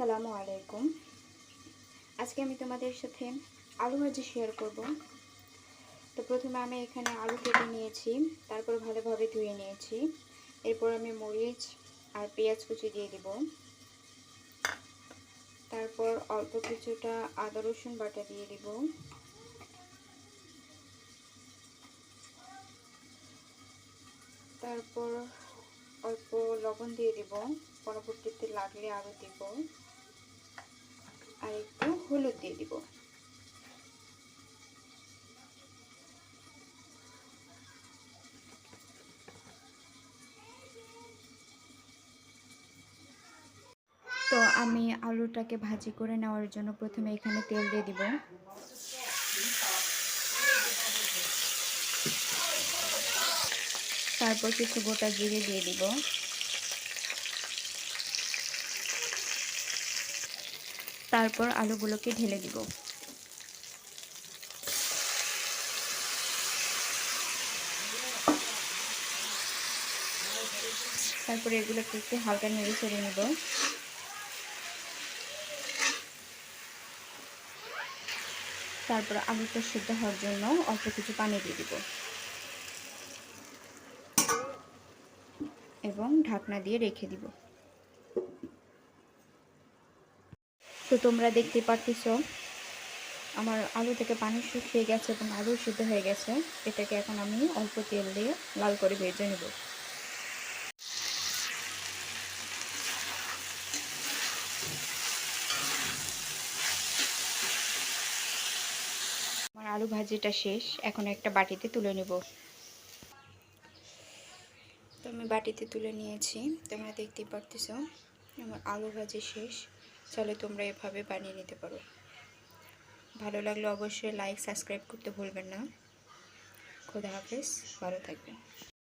আসসালামু আলাইকুম। আজকে আমি তোমাদের সাথে আলু ভাজি শেয়ার করব। তো প্রথমে আমি এখানে আলু কেটে নিয়েছি, তারপর ভালোভাবে ধুয়ে নিয়েছি। এরপর আমি মরিচ আর পেঁয়াজ কুচি দিয়ে দিব। তারপর অল্প কিছুটা আদা রসুন বাটা দিয়ে দিব। তারপর অল্প লবণ দিয়ে দিব। পরবর্তীতে লাগলে আরও দিব। আর একটু হলুদ দিয়ে দিব। তো আমি আলুটাকে ভাজি করে নেওয়ার জন্য প্রথমে এখানে তেল দিয়ে দিব। তারপর কিছু গোটা জিরে দিয়ে দিব। তারপর আলুগুলোকে ঢেলে দিব। তারপরে এগুলোকে একটু হালকা নেড়ে ছেড়ে নেব। তারপর আলুটা সিদ্ধ হওয়ার জন্য অল্প কিছু পানি দিয়ে দিব। এবং ঢাকনা দিয়ে রেখে দিব। তো তোমরা দেখতে পারতেছ, আমার আলু থেকে পানি শুকিয়ে গেছে এবং আলু সিদ্ধ হয়ে গেছে। এটাকে এখন আমি অল্প তেল দিয়ে লাল করে ভেজে নেব। আমার আলু ভাজিটা শেষ, এখন একটা বাটিতে তুলে নেব। তো আমি বাটিতে তুলে নিয়েছি, তোমরা দেখতেই পারতেছ, আমার আলু ভাজি শেষ। চলে তোমরা এভাবে বানিয়ে নিতে পারো। ভালো লাগলে অবশ্যই লাইক সাবস্ক্রাইব করতে ভুলবেন না। খোদা হাফেজ, ভালো থাকবেন।